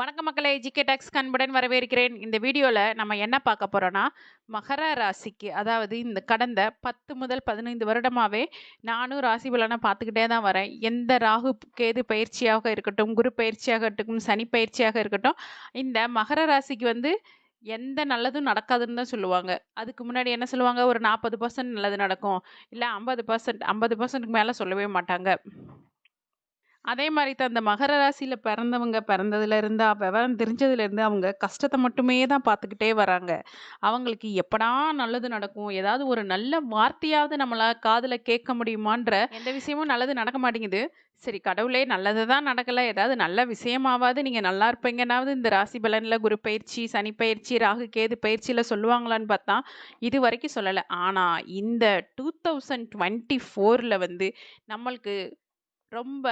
வணக்க மக்களை GK tax கண்புடன் வரவேற்கிறேன். இந்த வீடியோவில் நம்ம என்ன பார்க்க போகிறோன்னா மகர ராசிக்கு அதாவது இந்த கடந்த பத்து முதல் பதினைந்து வருடமாகவே நானும் ராசி பலனை பார்த்துக்கிட்டே தான் வரேன். எந்த ராகு கேது பயிற்சியாக இருக்கட்டும் குரு பயிற்சியாக இருக்கட்டும் சனி பயிற்சியாக இருக்கட்டும் இந்த மகர ராசிக்கு வந்து எந்த நல்லதும் நடக்காதுன்னு தான் சொல்லுவாங்க. அதுக்கு முன்னாடி என்ன சொல்லுவாங்க? ஒரு நாற்பது பர்சன்ட் நல்லது நடக்கும். இல்லை ஐம்பது பர்சன்ட் ஐம்பது பர்சன்ட்க்கு மேலே சொல்லவே மாட்டாங்க. அதே மாதிரி தான் அந்த மகர ராசியில் பிறந்தவங்க பிறந்ததுலேருந்து விவரம் தெரிஞ்சதுலேருந்து அவங்க கஷ்டத்தை மட்டுமே தான் பார்த்துக்கிட்டே வராங்க. அவங்களுக்கு எப்படா நல்லது நடக்கும்? ஏதாவது ஒரு நல்ல வார்த்தையாவது நம்மளால் காதில் கேட்க முடியுமான்ற எந்த விஷயமும் நல்லது நடக்க மாட்டேங்குது. சரி கடவுளே நல்லது தான் நடக்கலை. ஏதாவது நல்ல விஷயமாவது நீங்கள் நல்லா இருப்பீங்கன்னாவது இந்த ராசி பலனில் குரு பயிற்சி சனி பயிற்சி ராகு கேது பயிற்சியில் சொல்லுவாங்களான்னு பார்த்தா இது வரைக்கும் சொல்லலை. ஆனால் இந்த டூ தௌசண்ட் டுவெண்ட்டி ஃபோரில் வந்து நம்மளுக்கு ரொம்ப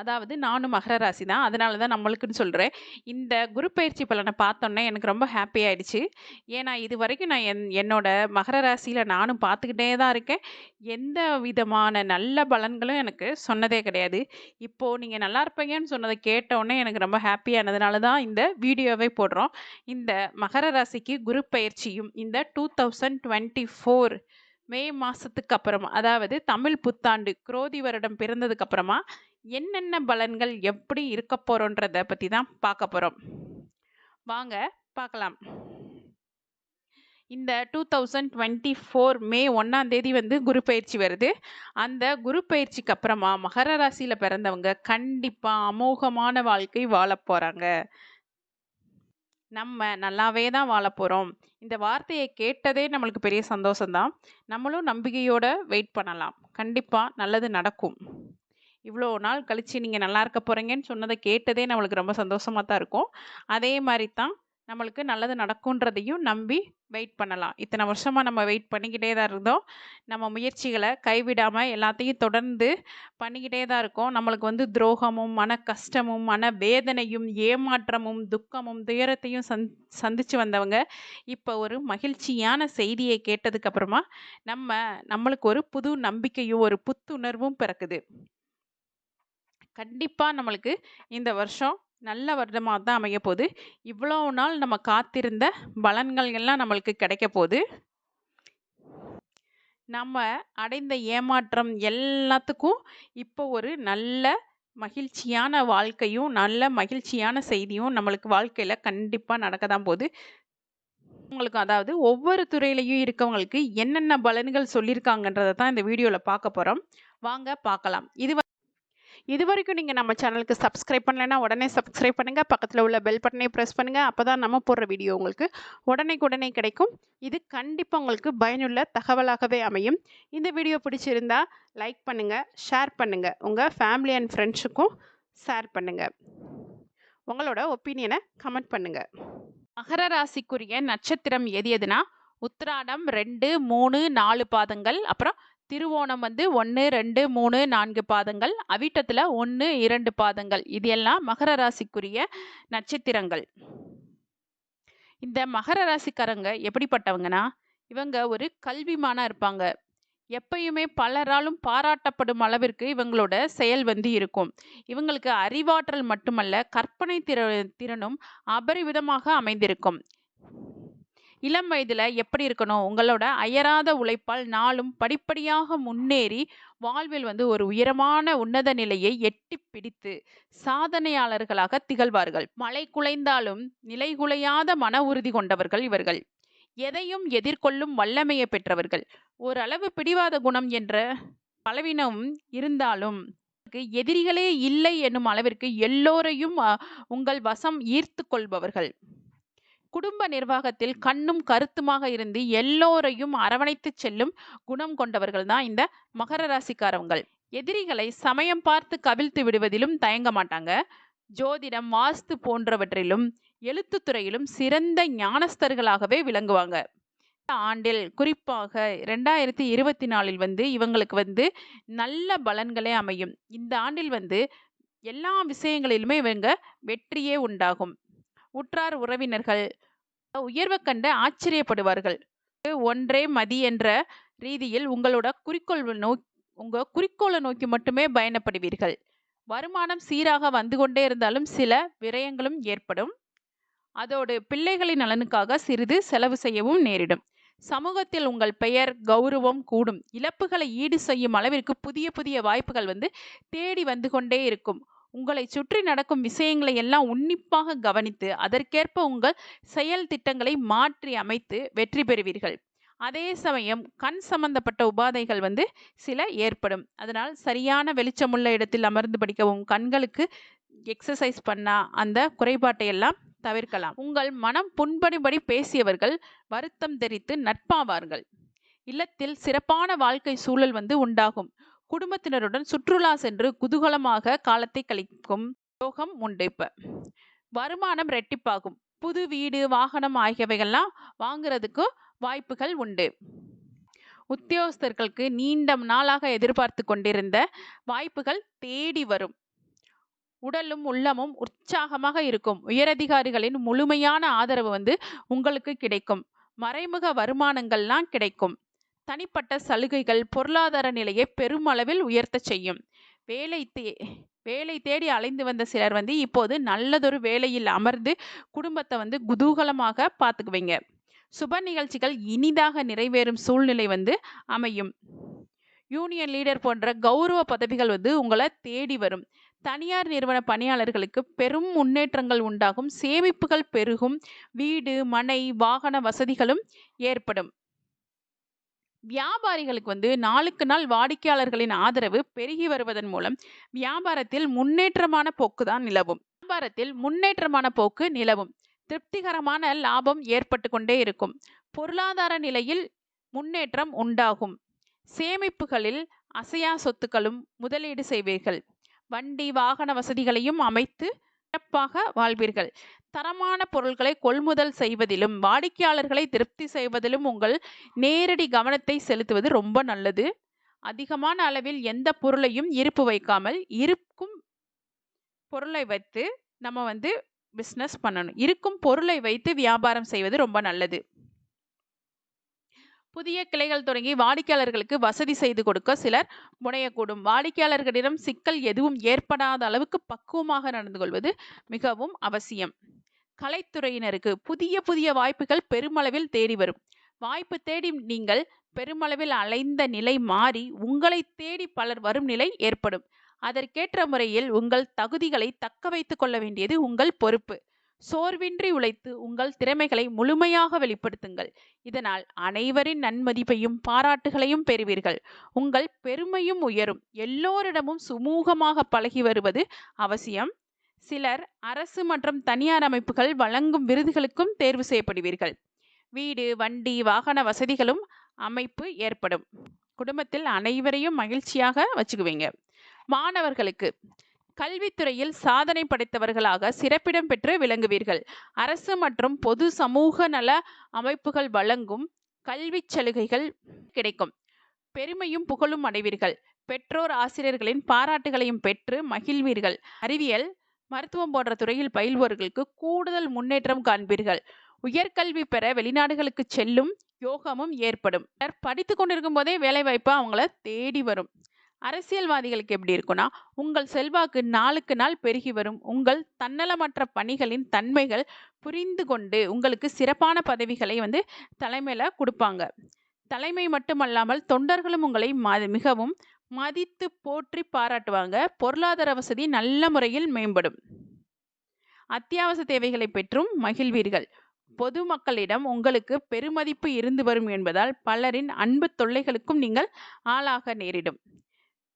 அதாவது நானும் மகர ராசி தான் அதனால தான் நம்மளுக்குன்னு சொல்கிறேன் இந்த குரு பயிற்சி பலனை பார்த்தோன்னே எனக்கு ரொம்ப ஹாப்பி ஆயிடுச்சு. ஏன்னா இது வரைக்கும் நான் என் என்னோட மகர ராசியில் நானும் பார்த்துக்கிட்டே தான் இருக்கேன். எந்த விதமான நல்ல பலன்களும் எனக்கு சொன்னதே கிடையாது. இப்போது நீங்கள் நல்லா இருப்பீங்கன்னு சொன்னதை கேட்டோடனே எனக்கு ரொம்ப ஹாப்பியானதுனால தான் இந்த வீடியோவே போடுறோம். இந்த மகர ராசிக்கு குரு பயிற்சியும் இந்த two thousand twenty four May மாசத்துக்கு அப்புறமா அதாவது தமிழ் புத்தாண்டு குரோதி வருடம் பிறந்ததுக்கு அப்புறமா என்னென்ன பலன்கள் எப்படி இருக்க போறோன்றத பற்றி தான் பார்க்க போறோம். வாங்க பார்க்கலாம். இந்த two thousand twenty four May ஒன்றாம் தேதி வந்து குரு பயிற்சி வருது. அந்த குரு பயிற்சிக்கு அப்புறமா மகர ராசியில் பிறந்தவங்க கண்டிப்பாக அமோகமான வாழ்க்கை வாழப் போறாங்க. நம்ம நல்லாவே தான் வாழ போகிறோம் இந்த வார்த்தையை கேட்டதே நம்மளுக்கு பெரிய சந்தோஷம்தான். நம்மளும் நம்பிக்கையோட வெயிட் பண்ணலாம். கண்டிப்பாக நல்லது நடக்கும். இவ்வளோ நாள் கழித்து நீங்கள் நல்லா இருக்க போகிறீங்கன்னு சொன்னதை கேட்டதே நம்மளுக்கு ரொம்ப சந்தோஷமாக தான் இருக்கும். அதே மாதிரி தான் நம்மளுக்கு நல்லது நடக்குன்றதையும் நம்பி வெயிட் பண்ணலாம். இத்தனை வருஷமாக நம்ம வெயிட் பண்ணிக்கிட்டே தான் இருந்தோம். நம்ம முயற்சிகளை கைவிடாமல் எல்லாத்தையும் தொடர்ந்து பண்ணிக்கிட்டே தான் இருக்கோம். நம்மளுக்கு வந்து துரோகமும் மன கஷ்டமும் மன வேதனையும் ஏமாற்றமும் துக்கமும் துயரத்தையும் சந் சந்தித்து வந்தவங்க இப்போ ஒரு மகிழ்ச்சியான செய்தியை கேட்டதுக்கப்புறமா நம்ம நம்மளுக்கு ஒரு புது நம்பிக்கையும் ஒரு புத்துணர்வும் பிறக்குது. கண்டிப்பாக நம்மளுக்கு இந்த வருஷம் நல்ல வருடமாக தான் அமைய போகுது இவ்வளோ நாள் நம்ம காத்திருந்த பலன்கள் எல்லாம் நம்மளுக்கு கிடைக்க போகுது. நம்ம அடைந்த ஏமாற்றம் எல்லாத்துக்கும் இப்போ ஒரு நல்ல மகிழ்ச்சியான வாழ்க்கையும் நல்ல மகிழ்ச்சியான செய்தியும் நம்மளுக்கு வாழ்க்கையில் கண்டிப்பாக நடக்க தான் போகுது. உங்களுக்கு அதாவது ஒவ்வொரு துறையிலையும் இருக்கவங்களுக்கு என்னென்ன பலன்கள் சொல்லியிருக்காங்கன்றதை தான் இந்த வீடியோவில் பார்க்க போகிறோம் வாங்க பார்க்கலாம். இது வ- இது வரைக்கும் நீங்கள் நம்ம சேனலுக்கு சப்ஸ்கிரைப் பண்ணலைன்னா உடனே சப்ஸ்கிரைப் பண்ணுங்கள் பக்கத்தில் உள்ள பெல் பட்டனை ப்ரெஸ் பண்ணுங்கள் அப்போ தான் நம்ம போடுற வீடியோ உங்களுக்கு உடனே கிடைக்கும். இது கண்டிப்பாக உங்களுக்கு பயனுள்ள தகவலாகவே அமையும். இந்த வீடியோ பிடிச்சிருந்தா லைக் பண்ணுங்கள் ஷேர் பண்ணுங்கள் உங்கள் ஃபேமிலி அண்ட் ஃப்ரெண்ட்ஸுக்கும் ஷேர் பண்ணுங்கள் உங்களோட ஒப்பீனியனை கமெண்ட் பண்ணுங்கள் மகர ராசிக்குரிய நட்சத்திரம் எது எதுனா? உத்திராடம் ரெண்டு மூணு நாலு பாதங்கள். அப்புறம் திருவோணம் வந்து ஒன்று ரெண்டு மூணு நான்கு பாதங்கள் அவிட்டத்தில் ஒன்று இரண்டு பாதங்கள். இது எல்லாம் மகர ராசிக்குரிய நட்சத்திரங்கள். இந்த மகர ராசிக்காரங்க எப்படிப்பட்டவங்கன்னா இவங்க ஒரு கல்விமானாக இருப்பாங்க. எப்பயுமே பலராலும் பாராட்டப்படும் அளவிற்கு இவங்களோட செயல் வந்து இருக்கும். இவங்களுக்கு அறிவாற்றல் மட்டுமல்ல கற்பனை திற திறனும் அபரிவிதமாக அமைந்திருக்கும். இளம் வயதில் எப்படி இருக்கணும்? உங்களோட அயராத உழைப்பால் நாளும் படிப்படியாக முன்னேறி வாழ்வில் வந்து ஒரு உயரமான உன்னத நிலையை எட்டி பிடித்து சாதனையாளர்களாக திகழ்வார்கள். மலை குலைந்தாலும் நிலைகுலையாத மன உறுதி கொண்டவர்கள் இவர்கள். எதையும் எதிர்கொள்ளும் வல்லமையை பெற்றவர்கள். ஓரளவு பிடிவாத குணம் என்ற பலவீனம் இருந்தாலும் எதிரிகளே இல்லை என்னும் அளவிற்கு எல்லோரையும் உங்கள் வசம் ஈர்த்து கொள்பவர்கள். குடும்ப நிர்வாகத்தில் கண்ணும் கருத்துமாக இருந்து எல்லோரையும் அரவணைத்து செல்லும் குணம் கொண்டவர்கள் தான் இந்த மகர ராசிக்காரவங்கள். எதிரிகளை சமயம் பார்த்து கவிழ்த்து விடுவதிலும் தயங்க மாட்டாங்க. ஜோதிடம் வாஸ்து போன்றவற்றிலும் எழுத்துத் துறையிலும் சிறந்த ஞானஸ்தர்களாகவே விளங்குவாங்க. இந்த ஆண்டில் குறிப்பாக ரெண்டாயிரத்தி இருபத்தி நாலில் வந்து இவங்களுக்கு வந்து நல்ல பலன்களே அமையும். இந்த ஆண்டில் வந்து எல்லா விஷயங்களிலுமே இவங்க வெற்றியே உண்டாகும். உற்றார் உறவினர்கள் உயர்வை கண்டு ஆச்சரியப்படுவார்கள். ஒன்றே மதி என்ற ரீதியில் உங்களோட குறிக்கோள் நோக்கி உங்க குறிக்கோளை நோக்கி மட்டுமே பயணப்படுவீர்கள். வருமானம் சீராக வந்து கொண்டே இருந்தாலும் சில விரயங்களும் ஏற்படும். அதோடு பிள்ளைகளின் நலனுக்காக சிறிது செலவு செய்யவும் நேரிடும். சமூகத்தில் உங்கள் பெயர் கௌரவம் கூடும். இழப்புகளை ஈடு செய்யும் அளவிற்கு புதிய புதிய வாய்ப்புகள் வந்து தேடி வந்து கொண்டே இருக்கும். உங்களை சுற்றி நடக்கும் விஷயங்களை எல்லாம் உன்னிப்பாக கவனித்து அதற்கேற்ப உங்கள் செயல் திட்டங்களை மாற்றி அமைத்து வெற்றி பெறுவீர்கள். அதே சமயம் கண் சம்பந்தப்பட்ட உபாதைகள் வந்து சில ஏற்படும். அதனால் சரியான வெளிச்சமுள்ள இடத்தில் அமர்ந்து படிக்கவும் கண்களுக்கு எக்ஸசைஸ் பண்ணால் அந்த குறைபாட்டை எல்லாம் தவிர்க்கலாம். உங்கள் மனம் புண்படும்படி பேசியவர்கள் வருத்தம் தெரித்து நட்பாவார்கள். இல்லத்தில் சிறப்பான வாழ்க்கை சூழல் வந்து உண்டாகும். குடும்பத்தினருடன் சுற்றுலா சென்று குதூகலமாக காலத்தை கழிக்கும் யோகம் உண்டு இப்போ. வருமானம் ரெட்டிப்பாகும் புது வீடு வாகனம் ஆகியவைகள்லாம் வாங்குறதுக்கு வாய்ப்புகள் உண்டு. உத்தியோகஸ்தர்களுக்கு நீண்ட நாளாக எதிர்பார்த்து கொண்டிருந்த வாய்ப்புகள் தேடி வரும். உடலும் உள்ளமும் உற்சாகமாக இருக்கும். உயரதிகாரிகளின் முழுமையான ஆதரவு வந்து உங்களுக்கு கிடைக்கும். மறைமுக வருமானங்கள்லாம் கிடைக்கும். தனிப்பட்ட சலுகைகள் பொருளாதார நிலையை பெருமளவில் உயர்த்த செய்யும். வேலை தே வேலை தேடி அலைந்து வந்த சிலர் வந்து இப்போது நல்லதொரு வேலையில் அமர்ந்து குடும்பத்தை வந்து குதூகலமாக பார்த்துக்குவீங்க. சுப நிகழ்ச்சிகள் இனிதாக நிறைவேறும் சூழ்நிலை வந்து அமையும். யூனியன் லீடர் போன்ற கௌரவ பதவிகள் வந்து உங்களை தேடி வரும். தனியார் நிறுவன பணியாளர்களுக்கு பெரும் முன்னேற்றங்கள் உண்டாகும். சேமிப்புகள் பெருகும். வீடு மனை வாகன வசதிகளும் ஏற்படும். வியாபாரிகளுக்கு வந்து நாளுக்கு நாள் வாடிக்கையாளர்களின் ஆதரவு பெருகி வருவதன் மூலம் வியாபாரத்தில் முன்னேற்றமான போக்கு தான் நிலவும். வியாபாரத்தில் முன்னேற்றமான போக்கு நிலவும். திருப்திகரமான லாபம் ஏற்பட்டு கொண்டே இருக்கும். பொருளாதார நிலையில் முன்னேற்றம் உண்டாகும். சேமிப்புகளில் அசையா சொத்துக்களும் முதலீடு செய்வீர்கள். வண்டி வாகன வசதிகளையும் அமைத்து சிறப்பாக வாழ்வீர்கள். தரமான பொருட்களை கொள்முதல் செய்வதிலும் வாடிக்கையாளர்களை திருப்தி செய்வதிலும் உங்கள் நேரடி கவனத்தை செலுத்துவது ரொம்ப நல்லது. அதிகமான அளவில் எந்த பொருளையும் இருப்பு வைக்காமல் இருக்கும் பொருளை வைத்து நம்ம வந்து பிஸ்னஸ் பண்ணணும். இருக்கும் பொருளை வைத்து வியாபாரம் செய்வது ரொம்ப நல்லது. புதிய கிளைகள் தொடங்கி வாடிக்கையாளர்களுக்கு வசதி செய்து கொடுக்க சிலர் முனையக்கூடும். வாடிக்கையாளர்களிடம் சிக்கல் எதுவும் ஏற்படாத அளவுக்கு பக்குவமாக நடந்து கொள்வது மிகவும் அவசியம். கலைத்துறையினருக்கு புதிய புதிய வாய்ப்புகள் பெருமளவில் தேடி வரும். வாய்ப்பு தேடி நீங்கள் பெருமளவில் அலைந்த நிலை மாறி உங்களை தேடி பலர் வரும் நிலை ஏற்படும். அதற்கேற்ற முறையில் உங்கள் தகுதிகளை தக்க வைத்துக் கொள்ள வேண்டியது உங்கள் பொறுப்பு. சோர்வின்றி உழைத்து உங்கள் திறமைகளை முழுமையாக வெளிப்படுத்துங்கள். இதனால் அனைவரின் நன்மதிப்பையும் பாராட்டுகளையும் பெறுவீர்கள். உங்கள் பெருமையும் உயரும். எல்லோரிடமும் சுமூகமாக பழகி வருவது அவசியம். சிலர் அரசு மற்றும் தனியார் அமைப்புகள் வழங்கும் விருதுகளுக்கும் தேர்வு செய்யப்படுவீர்கள். வீடு வண்டி வாகன வசதிகளும் அமைப்பு ஏற்படும். குடும்பத்தில் அனைவரையும் மகிழ்ச்சியாக வச்சுக்குவீங்க. மாணவர்களுக்கு கல்வித்துறையில் சாதனை படைத்தவர்களாக சிறப்பிடம் பெற்று விளங்குவீர்கள். அரசு மற்றும் பொது சமூக நல அமைப்புகள் வழங்கும் கல்வி சலுகைகள் கிடைக்கும். பெருமையும் புகழும் அடைவீர்கள். பெற்றோர் ஆசிரியர்களின் பாராட்டுகளையும் பெற்று மகிழ்வீர்கள். அறிவியல் மருத்துவம் போன்ற துறையில் பயில்வோர்களுக்கு கூடுதல் முன்னேற்றம் காண்பீர்கள். உயர்கல்வி பெற வெளிநாடுகளுக்கு செல்லும் யோகமும் ஏற்படும். படித்து கொண்டிருக்கும் போதே வேலைவாய்ப்பு அவங்கள தேடி வரும். அரசியல்வாதிகளுக்கு எப்படி இருக்குன்னா உங்கள் செல்வாக்கு நாளுக்கு நாள் பெருகி வரும். உங்கள் தன்னலமற்ற பணிகளின் தன்மைகள் புரிந்து கொண்டு உங்களுக்கு சிறப்பான பதவிகளை வந்து தலைமையில் கொடுப்பாங்க. தலைமை மட்டுமல்லாமல் தொண்டர்களும் உங்களை மிகவும் மதித்து போற்றி பாராட்டுவாங்க. பொருளாதார வசதி நல்ல முறையில் மேம்படும். அத்தியாவசிய தேவைகளை பெற்றும் மகிழ்வீர்கள். பொதுமக்களிடம் உங்களுக்கு பெருமதிப்பு இருந்து வரும் என்பதால் பலரின் அன்பு தொல்லைகளுக்கும் நீங்கள் ஆளாக நேரிடும்.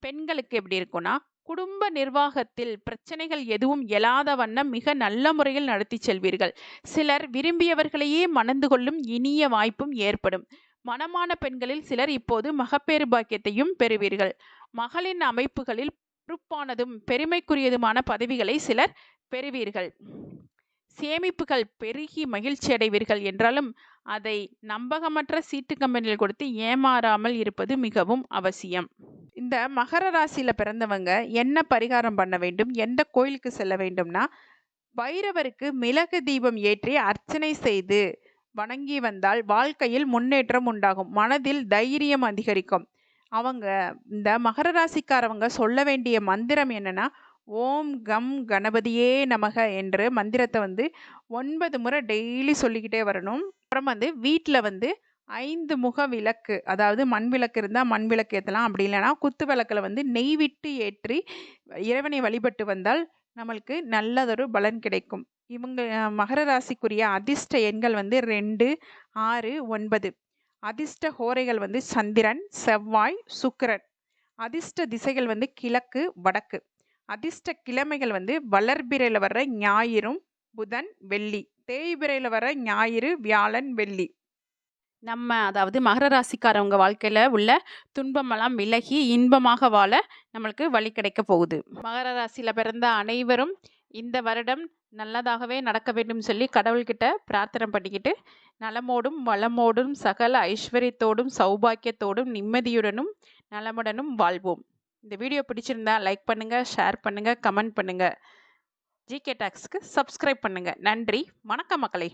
பெண்களுக்கு எப்படி இருக்கும்னா குடும்ப நிர்வாகத்தில் பிரச்சனைகள் எதுவும் எழாத வண்ணம் மிக நல்ல முறையில் நடத்தி செல்வீர்கள். சிலர் விரும்பியவர்களையே மணந்து கொள்ளும் இனிய வாய்ப்பும் ஏற்படும். மனமான பெண்களில் சிலர் இப்போது மகப்பேறு பாக்கியத்தையும் பெறுவீர்கள். மகளின் அமைப்புகளில் பொறுப்பானதும் பெருமைக்குரியதுமான பதவிகளை சிலர் பெறுவீர்கள். சேமிப்புகள் பெருகி மகிழ்ச்சி அடைவீர்கள் என்றாலும் அதை நம்பகமற்ற சீட்டு கம்பெனியில் கொடுத்து ஏமாறாமல் இருப்பது மிகவும் அவசியம். இந்த மகர ராசியில் பிறந்தவங்க என்ன பரிகாரம் பண்ண வேண்டும்? எந்த கோயிலுக்கு செல்ல வேண்டும்னா பைரவருக்கு மிளகு தீபம் ஏற்றி அர்ச்சனை செய்து வணங்கி வந்தால் வாழ்க்கையில் முன்னேற்றம் உண்டாகும். மனதில் தைரியம் அதிகரிக்கும். அவங்க இந்த மகர ராசிக்காரவங்க சொல்ல வேண்டிய மந்திரம் என்னன்னா ஓம் கம் கணபதியே நமக என்ற மந்திரத்தை வந்து ஒன்பது முறை டெய்லி சொல்லிக்கிட்டே வரணும். அப்புறம் வந்து வீட்டில் வந்து ஐந்து முக விளக்கு அதாவது மண் விளக்கு இருந்தால் மண் விளக்கு ஏற்றலாம் அப்படி இல்லைன்னா குத்து விளக்கில் வந்து நெய் விட்டு ஏற்றி இறைவனை வழிபட்டு வந்தால் நம்மளுக்கு நல்லதொரு பலன் கிடைக்கும். இவங்க மகர ராசிக்குரிய அதிர்ஷ்ட எண்கள் வந்து ரெண்டு ஆறு ஒன்பது. அதிர்ஷ்ட ஹோரைகள் வந்து சந்திரன் செவ்வாய் சுக்கரன். அதிர்ஷ்ட திசைகள் வந்து கிழக்கு வடக்கு. அதிர்ஷ்ட கிழமைகள் வந்து வளர்பிறையில் வர்ற ஞாயிறும் புதன் வெள்ளி. தேய்பிறையில் வர ஞாயிறு வியாழன் வெள்ளி. நம்ம அதாவது மகர ராசிக்காரவங்க வாழ்க்கையில் உள்ள துன்பமெல்லாம் விலகி இன்பமாக வாழ நம்மளுக்கு வழி கிடைக்க போகுது. மகர ராசியில் பிறந்த அனைவரும் இந்த வருடம் நல்லதாகவே நடக்க வேண்டும் சொல்லி கடவுள்கிட்ட பிரார்த்தனை பண்ணிக்கிட்டு நலமோடும் வளமோடும் சகல ஐஸ்வர்யத்தோடும் சௌபாக்கியத்தோடும் நிம்மதியுடனும் நலமுடனும் வாழ்வோம். இந்த வீடியோ பிடிச்சிருந்தா லைக் பண்ணுங்கள் ஷேர் பண்ணுங்கள் கமெண்ட் பண்ணுங்கள் ஜிகே டாக்ஸ்க்கு சப்ஸ்கிரைப் பண்ணுங்கள் நன்றி. வணக்கம் மக்களே.